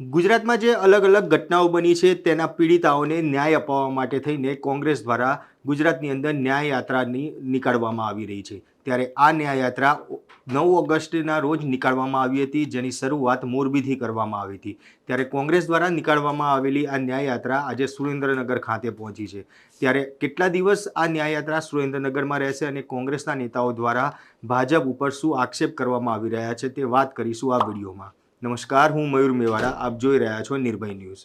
ગુજરાતમાં જે અલગ અલગ ઘટનાઓ બની છે, તેના પીડિતાઓને ન્યાય અપાવવા માટે થઈને કોંગ્રેસ દ્વારા ગુજરાતની અંદર ન્યાય યાત્રાની નીકાળવામાં આવી રહી છે. ત્યારે આ ન્યાય યાત્રા નવ ઓગસ્ટના રોજ નીકાળવામાં આવી હતી, જેની શરૂઆત મોરબીથી કરવામાં આવી હતી. ત્યારે કોંગ્રેસ દ્વારા નીકાળવામાં આવેલી આ ન્યાય યાત્રા આજે સુરેન્દ્રનગર ખાતે પહોંચી છે. ત્યારે કેટલા દિવસ આ ન્યાય યાત્રા સુરેન્દ્રનગરમાં રહેશે અને કોંગ્રેસના નેતાઓ દ્વારા ભાજપ ઉપર શું આક્ષેપ કરવામાં આવી રહ્યા છે, તે વાત કરીશું આ વિડીયોમાં. નમસ્કાર, હું મયુર મેવાડા. આપ જોઈ રહ્યા છો નિર્ભય ન્યૂઝ.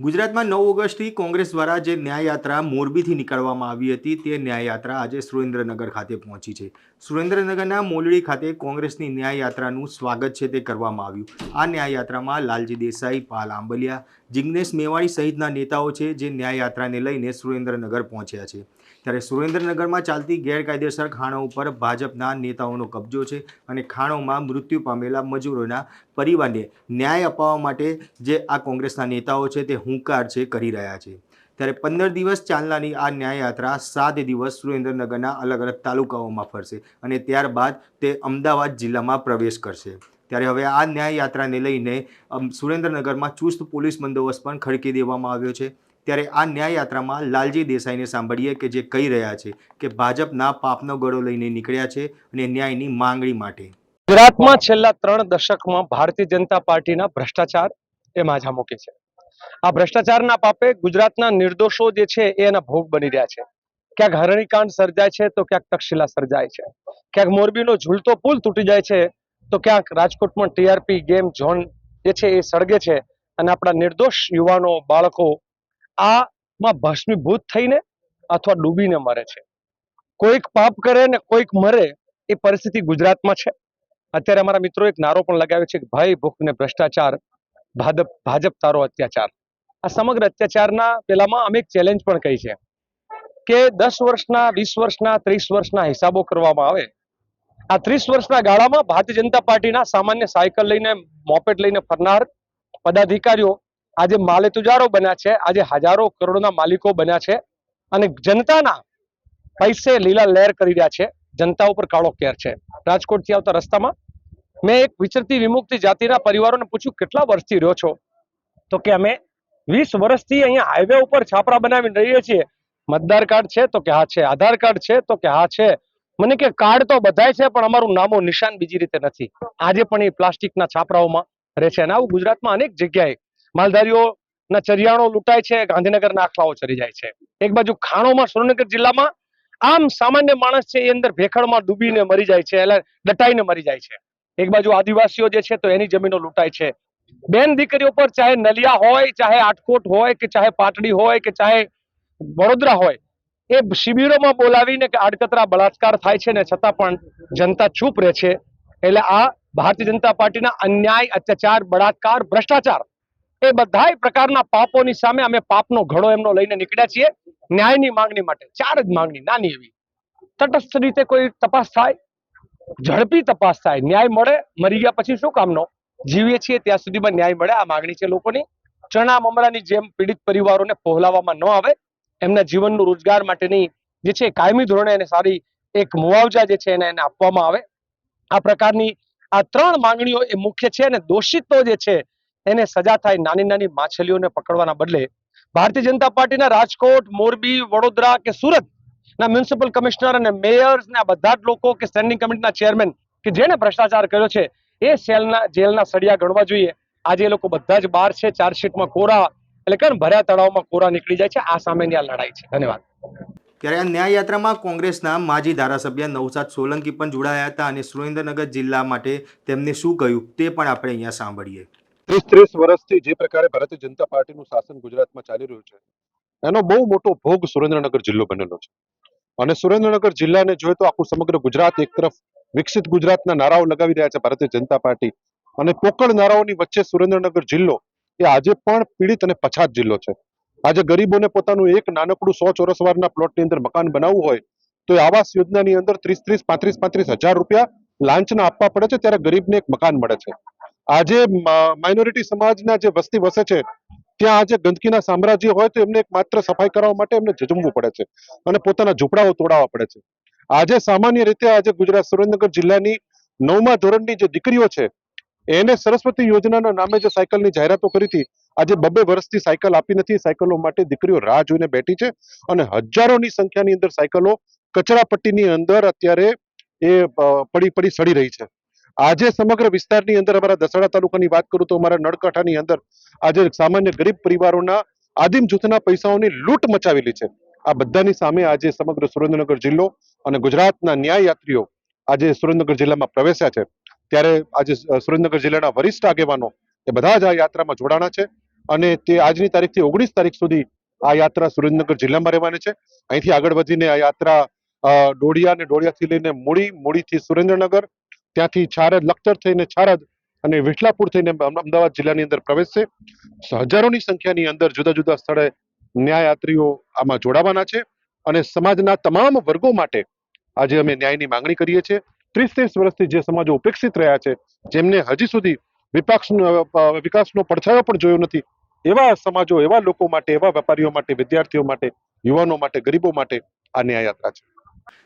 ગુજરાતમાં નવ ઓગસ્ટથી કોંગ્રેસ દ્વારા જે ન્યાય યાત્રા મોરબીથી નીકળવામાં આવી હતી, તે ન્યાય યાત્રા આજે સુરેન્દ્રનગર ખાતે પહોંચી છે. સુરેન્દ્રનગરના મોલડી ખાતે કોંગ્રેસની ન્યાય યાત્રાનું સ્વાગત છે તે કરવામાં આવ્યું. આ ન્યાય યાત્રામાં લાલજી દેસાઈ, પાલ આંબલિયા, જિગ્નેશ મેવાણી સહિતના નેતાઓ છે, જે ન્યાય યાત્રાને લઈને સુરેન્દ્રનગર પહોંચ્યા છે. ત્યારે સુરેન્દ્રનગરમાં ચાલતી ગેરકાયદેસર ખાણો ઉપર ભાજપના નેતાઓનો કબજો છે અને ખાણોમાં મૃત્યુ પામેલા મજૂરોના પરિવારને ન્યાય અપાવવા માટે જે આ કોંગ્રેસના નેતાઓ છે તે હુંકાર છે, કરી રહ્યા છે. ત્યારે પંદર દિવસ ચાલનારી આ ન્યાય યાત્રા સાત દિવસ સુરેન્દ્રનગરના અલગ અલગ તાલુકાઓમાં ફરશે અને ત્યારબાદ તે અમદાવાદ જિલ્લામાં પ્રવેશ કરશે. ત્યારે હવે આ ન્યાય યાત્રાને લઈને સુરેન્દ્રનગરમાં ચુસ્ત પોલીસ બંદોબસ્ત પણ ખડકી દેવામાં આવ્યો છે. ત્યારે આ ન્યાય યાત્રામાં લાલજી દેસાઈને સાંભળીએ કે જે કહી રહ્યા છે કે ભાજપના પાપનો ગળો લઈને નીકળ્યા છે અને ન્યાયની માંગણી માટે. ગુજરાતમાં છેલ્લા ત્રણ દશકમાં ભારતીય જનતા પાર્ટીના ભ્રષ્ટાચાર એ માજા મૂકે છે. આ ભ્રષ્ટાચારના પાપે ગુજરાતના નિર્દોષો જે છે એ એના ભોગ બની રહ્યા છે. ક્યાંક હરણીકાંડ સર્જાય છે તો ક્યાંક તક્ષશિલા સર્જાય છે. ક્યાંક મોરબીનો ઝૂલતો પુલ તૂટી જાય છે તો ક્યાંક રાજકોટમાં ટીઆરપી ગેમ ઝોન જે છે એ સળગે છે અને આપણા નિર્દોષ યુવાનો, બાળકો આમાં ભસ્મીભૂત થઈને અથવા ડૂબીને મરે છે. કોઈક પાપ કરે ને કોઈક મરે એ પરિસ્થિતિ ગુજરાતમાં છે. અત્યારે અમારા મિત્રો એક નારો પણ લગાવ્યો છે કે ભય, ભૂખ ને ભ્રષ્ટાચાર ભાજપ ભાજપ તારો અત્યાચાર. આ સમગ્ર અત્યાચારના પેલામાં અમે એક ચેલેન્જ પણ કહી છે કે દસ વર્ષના, વીસ વર્ષના, ત્રીસ વર્ષના હિસાબો કરવામાં આવે. આ ત્રીસ વર્ષના ગાળામાં ભારતીય જનતા પાર્ટીના સામાન્ય સાયકલ લઈને મોપેટ લઈને ફરનાર પદાધિકારીઓ આજે માલે તુજારો બન્યા છે. આજે હજારો કરોડોના માલિકો બન્યા છે. અને જનતાના પૈસે લીલા લહેર કરી રહ્યા છે. જનતા ઉપર કાળો કેર છે. રાજકોટથી આવતા રસ્તામાં મેં એક વિચરતી વિમુક્તિ જાતિના પરિવારોને પૂછ્યું, કેટલા વર્ષથી રહ્યો છો? તો કે અમે વીસ વર્ષથી અહીંયા હાઈવે ઉપર છાપરા બનાવીને રહીએ છીએ. મતદાર કાર્ડ છે તો કે હા છે. આધાર કાર્ડ છે તો કે હા છે. મને કે કાર્ડ તો બધાય છે, પણ અમારું નામો નિશાન બીજી રીતે નથી. આજે પણ એ પ્લાસ્ટિકના છાપરાઓમાં રહે છે. અને આવું ગુજરાતમાં અનેક જગ્યાએ માલધારીઓના ચરિયાણો લૂંટાય છે ગાંધીનગરના આખલાઓ ચરી જાય છે. એક બાજુ ખાણોમાં, સુરેન્દ્રનગર જિલ્લામાં આમ સામાન્ય માણસ છે, એ અંદર ભેખડમાં ડૂબીને મરી જાય છે, એટલે દટાઈને મરી જાય છે. એક બાજુ આદિવાસીઓ જે છે, તો એની જમીનો લૂંટાય છે. બેન દીકરીઓ પર ચાહે નલિયા હોય, ચાહે આટકોટ હોય, કે ચાહે પાટડી હોય, કે ચાહે વડોદરા હોય, એ શિબિરોમાં બોલાવીને કે આડકતરા બળાત્કાર થાય છે ને છતાં પણ જનતા ચૂપ રહે છે. એટલે આ ભારતીય જનતા પાર્ટીના અન્યાય, અત્યાચાર, બળાત્કાર, ભ્રષ્ટાચાર એ બધાય પ્રકારના પાપોની સામે અમે પાપનો ઘડો એમનો લઈને નીકળ્યા છીએ. ન્યાયની માંગણી માટે, ચાર જ માંગણી, નાની એવી. તટસ્થ રીતે કોઈ તપાસ થાય, ઝડપી તપાસ થાય, ન્યાય મળે, મરી ગયા પછી શું કામનો? જીવીએ છીએ, ત્યાં સુધીમાં ન્યાય મળે, આ માંગણી છે લોકોની. ચણા મમરાની જેમ પીડિત પરિવારોને પહોલાવવામાં ન આવે, એમના જીવનનું રોજગાર માટેની જે છે કાયમી ધોરણે એને સારી એક મુઆવજા જે છે એને એને આપવામાં આવે. આ પ્રકારની આ ત્રણ માંગણીઓ એ મુખ્ય છે અને દોષિતો જે છે એને સજા થાય નાની નાની માછલીઓને પકડવાના બદલે ભારતીય જનતા પાર્ટીના રાજકોટ, મોરબી, વડોદરા કે સુરત ના મ્યુનિસિપલ કમિશનર અને મેયર્સ ને બધા જ લોકો કે સ્ટેન્ડિંગ કમિટીના ચેરમેન કે જેને ભ્રષ્ટાચાર કર્યો છે, એ સેલના, જેલના સળિયા ગણવા જોઈએ. આજે એ લોકો બધા જ બહાર છે, ચાર્જશીટમાં કોરા, એટલે કે ભર્યા તળાવમાં કોરા નીકળી જાય છે, આ સામેની આ લડાઈ છે. ધન્યવાદ. ત્યારે આ ન્યાય યાત્રામાં કોંગ્રેસના માજી ધારાસભ્ય નવસાદ સોલંકી પણ જોડાયા હતા અને સુરેન્દ્રનગર જિલ્લા માટે તેમને શું કહ્યું તે પણ આપણે અહીંયા સાંભળીએ. ત્રીસ ત્રીસ વર્ષથી જે પ્રકારે ભારતીય જનતા પાર્ટીનું શાસન ગુજરાતમાં ચાલી રહ્યું છે, એનો બહુ મોટો ભોગ સુરેન્દ્રનગર જિલ્લો બનેલો છે. અને સુરેન્દ્રનગર જિલ્લાને જોઈએ તો આખું સમગ્ર ગુજરાત એક તરફ વિકસિત ગુજરાતના નારાઓ લગાવી રહ્યા છે ભારતીય જનતા પાર્ટી અને પોકળ નારાઓની વચ્ચે સુરેન્દ્રનગર જિલ્લો એ આજે પણ પીડિત અને પછાત જિલ્લો છે. આજે ગરીબોને પોતાનું એક નાનકડું સો ચોરસ વારના પ્લોટની અંદર મકાન બનાવવું હોય તો એ આવાસ યોજનાની અંદર ત્રીસ ત્રીસ પાંત્રીસ પાંત્રીસ હજાર રૂપિયા લાંચના આપવા પડે છે, ત્યારે ગરીબને એક મકાન મળે છે. આજે માઇનોરિટી સમાજના જે વસ્તી વસે છે, ત્યાં આજે ગંદકીના સામ્રાજ્ય હોય તો એમને એક માત્ર સફાઈ કરવા માટે એમને ઝઝુમવું પડે છે અને પોતાના ઝૂંપડાઓ તોડાવવા પડે છે. આજે સામાન્ય રીતે આજે ગુજરાત સુરેન્દ્રનગર જિલ્લાની નવમા ધોરણની જે દીકરીઓ છે, એને સરસ્વતી યોજનાના નામે જે સાયકલની જાહેરાતો કરી હતી, આજે બબે વર્ષથી સાયકલ આપી નથી, સાયકલો માટે દીકરીઓ રાહ જોઈને બેઠી છે અને હજારોની સંખ્યાની અંદર સાયકલો કચરાપટ્ટીની અંદર અત્યારે એ પડી પડી સડી રહી છે. આજે સમગ્ર વિસ્તારની અંદર અમારા દસાડા તાલુકાની વાત કરું તો અમારા નળકાંઠાની અંદર આજે સામાન્ય ગરીબ પરિવારોના આદિમ જૂથના પૈસાઓની લૂંટ મચાવેલી છે. આ બધાની સામે આજે સમગ્ર સુરેન્દ્રનગર જિલ્લો અને ગુજરાતના ન્યાય યાત્રીઓ આજે સુરેન્દ્રનગર જિલ્લામાં પ્રવેશ્યા છે. ત્યારે આજે સુરેન્દ્રનગર જિલ્લાના વરિષ્ઠ આગેવાનો એ બધા જ આ યાત્રામાં જોડાણા છે અને તે આજની તારીખથી ઓગણીસ તારીખ સુધી આ યાત્રા સુરેન્દ્રનગર જિલ્લામાં રહેવાની છે. અહીંથી આગળ વધીને આ યાત્રા અ, ડોડિયા અને ડોડિયાથી લઈને મૂળી મૂળીથી સુરેન્દ્રનગર ત્યાંથી છારદ લખતર થઈને છારદ અને વિઠલાપુર થઈને અમદાવાદ જિલ્લાની અંદર પ્રવેશશે હજારોની સંખ્યાની અંદર જુદા જુદા સ્થળે ન્યાયયાત્રીઓ આમાં જોડાવાના છે અને સમાજના તમામ વર્ગો માટે આજે અમે ન્યાયની માંગણી કરીએ છીએ. ત્રીસ ત્રીસ વર્ષથી જે સમાજો ઉપેક્ષિત રહ્યા છે, જેમને હજી સુધી વિપક્ષનો વિકાસનો પડછાયો પણ જોયો નથી, એવા સમાજો, એવા લોકો માટે, એવા વેપારીઓ માટે, વિદ્યાર્થીઓ માટે, યુવાનો માટે, ગરીબો માટે આ ન્યાયયાત્રા છે.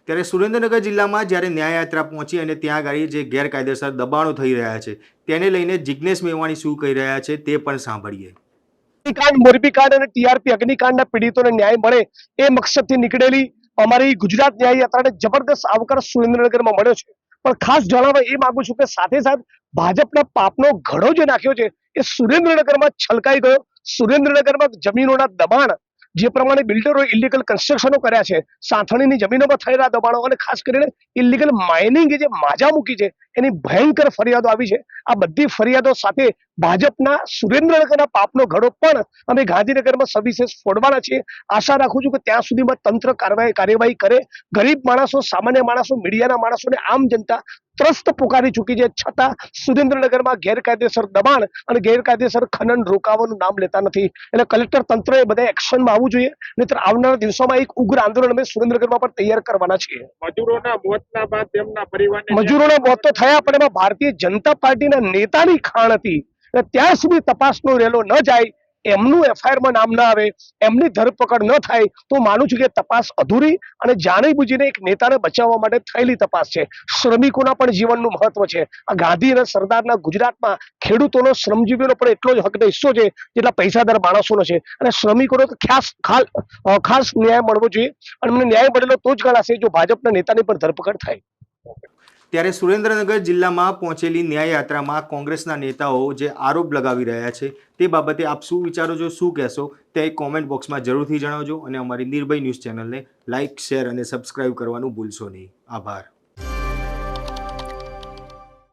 ત્યારે સુરેન્દ્રનગર જિલ્લામાં જ્યારે ન્યાયયાત્રા પહોંચી અને ત્યાં આગળ જે ગેરકાયદેસર દબાણો થઈ રહ્યા છે, તેને લઈને જિજ્ઞેશ મેવાણી શું કહી રહ્યા છે તે પણ સાંભળીએ. અગ્નિકાંડ મોરબી કાંડ અને ટીઆરપી અગ્નિકાંડના પીડિતોને ન્યાય મળે એ મકસદથી નીકળેલી અમારી ગુજરાત ન્યાય યાત્રાને જબરદસ્ત આવકાર સુરેન્દ્રનગરમાં મળ્યો છે. પણ ખાસ જણાવવા એ માંગુ છું કે સાથે સાથે ભાજપના પાપનો ઘડો જે નાખ્યો છે એ સુરેન્દ્રનગરમાં છલકાઈ ગયો. સુરેન્દ્રનગરમાં જમીનોના દબાણ જે પ્રમાણે બિલ્ડરો ઇલીગલ કન્સ્ટ્રક્શનો કર્યા છે, સાંથણીની જમીનોમાં થયેલા દબાણો અને ખાસ કરીને ઇલીગલ માઇનિંગ જે માજા મૂકી છે, એની ભયંકર ફરિયાદો આવી છે. આ બધી ફરિયાદો સાથે ભાજપના સુરેન્દ્રનગરના પાપનો ઘડો પણ અમે ગાંધીનગરમાં સવિશેષ ફોડવાના છીએ. આશા રાખું છું કે ત્યાં સુધીમાં તંત્ર કાર્યવાહી કાર્યવાહી કરે. ગરીબ માણસો, સામાન્ય માણસો, મીડિયાના માણસોને આમ જનતા ત્રસ્ત પુકારી ચૂકી છે. છતાં સુરેન્દ્રનગરમાં ગેરકાયદેસર દબાણ અને ગેરકાયદેસર ખનન રોકાવાનું નામ લેતા નથી. એટલે કલેક્ટર તંત્રએ બધા એક્શનમાં આવવું જોઈએ. નહીતર આવનારા દિવસોમાં એક ઉગ્ર આંદોલન અમે સુરેન્દ્રનગરમાં પણ તૈયાર કરવાના છીએ. મજૂરોના મોતના બાદ તેમના પરિવારને મજૂરોના મોત તો થયા પણ એમાં ભારતીય જનતા પાર્ટીના નેતાની ખાણ હતી. અને ત્યાં સુધી તપાસનો રેલો ન જાય. એમનું એફઆઈઆરમાં નામ ના આવે, એમની ધરપકડ ન થાય, તો માનું છું કે તપાસ અધૂરી અને જાણી બુજીને એક નેતાને બચાવવા માટે થયેલી તપાસ છે. શ્રમિકોના પણ જીવનનું મહત્વ છે. આ ગાંધી અને સરદારના ગુજરાતમાં ખેડૂતોનો, શ્રમજીવીઓનો પણ એટલો જ હકનો હિસ્સો છે જેટલા પૈસાદાર માણસોનો છે. અને શ્રમિકોનો ખાસ ખાસ ન્યાય મળવો જોઈએ. અને મને ન્યાય મળેલો તો જ ગણાશે જો ભાજપના નેતાની પણ ધરપકડ થાય. ત્યારે સુરેન્દ્રનગર જિલ્લામાં પહોંચેલી ન્યાયયાત્રામાં કોંગ્રેસના નેતાઓ જે આરોપ લગાવી રહ્યા છે તે બાબતે આપ શું વિચારો છો, શું કહેશો? તે કોમેન્ટ બોક્સમાં જરૂરથી જણાવજો અને અમારી નિર્ભય ન્યૂઝ ચેનલને લાઇક, શેર અને સબસ્ક્રાઇબ કરવાનું ભૂલશો નહીં. આભાર.